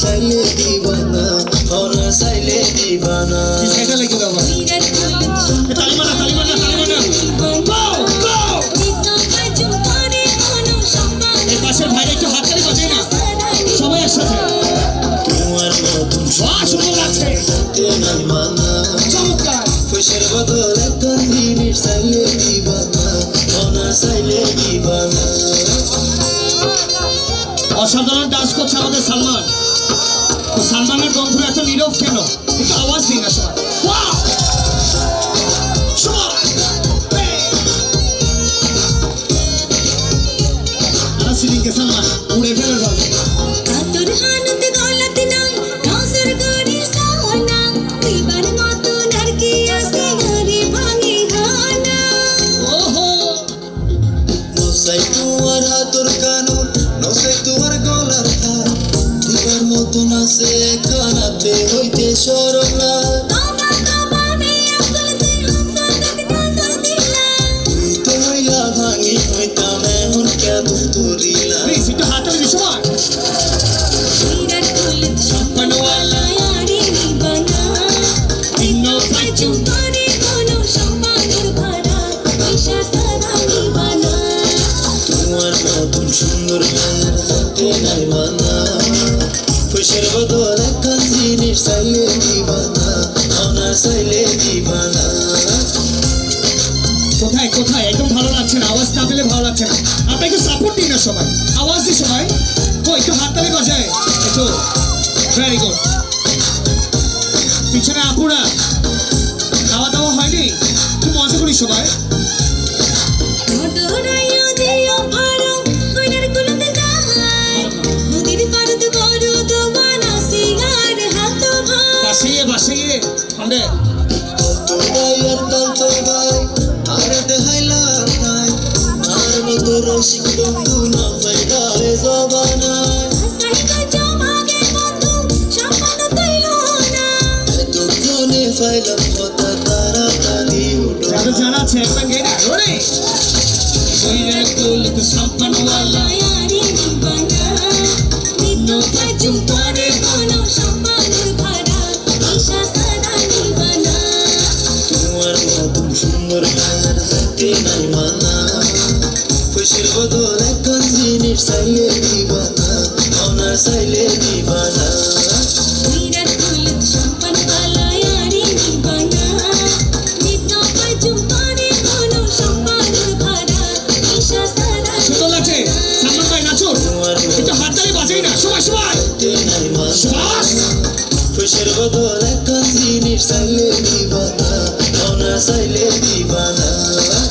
চাইলে দিবানা? অনা চাইলে দিবানা। সেটা লেগে দাও তালিমানা তালিমানা তালিমানা পাশের ভাই একটু হাততালি বাজে না। সবাই একসাথে। তোমার মতন সুন্দর লাগছে। সত্যি মানা। চমৎকার। পয়সার বদলে কোন জিনিস চাইলে অসাধারণ ডান্স করছে আমাদের সালমান। সালমানের বন্ধুরা এত নীরব কেন? একটু আওয়াজ দিন না সবাই। সালমান? আছে খানাতে হইতে হইলা ভাঙি হইতাম এমন সবাই। সম্পন্নওয়ালা ভিন্ন পাইচু তোমার মতন সুন্দর মেয়ের হাতে নাই মানা। কোথায় কোথায়? একদম ভালো লাগছে না, আওয়াজ না পেলে ভালো লাগছে না। আপনি একটু সাপোর্ট দিন না সবাই। আওয়াজ দিই সবাই। ও একটু হাততালি বাজায়। একটু ভেরি গুড পিছনে আপুরা। খাওয়া দাওয়া হয়নি? একটু মজা করি সবাই। তো ভাই আর তাল দেখাইলা আর মতো রসিক বন্ধু না পাইলারে জবানায় পাইলাম কথা তাড়াতাড়ি উঠো। যাদের জানা আছে একটা না ওরে। সুন্দর গায়ের দেখতে নাই মানা খুশির বদল একখান জিনিস চাইলে দিবানা অনার চাইলে বাজাই না। খুশির বদল একখান জিনিস চাইলে দিবানা। অনার চাইলে দিবানা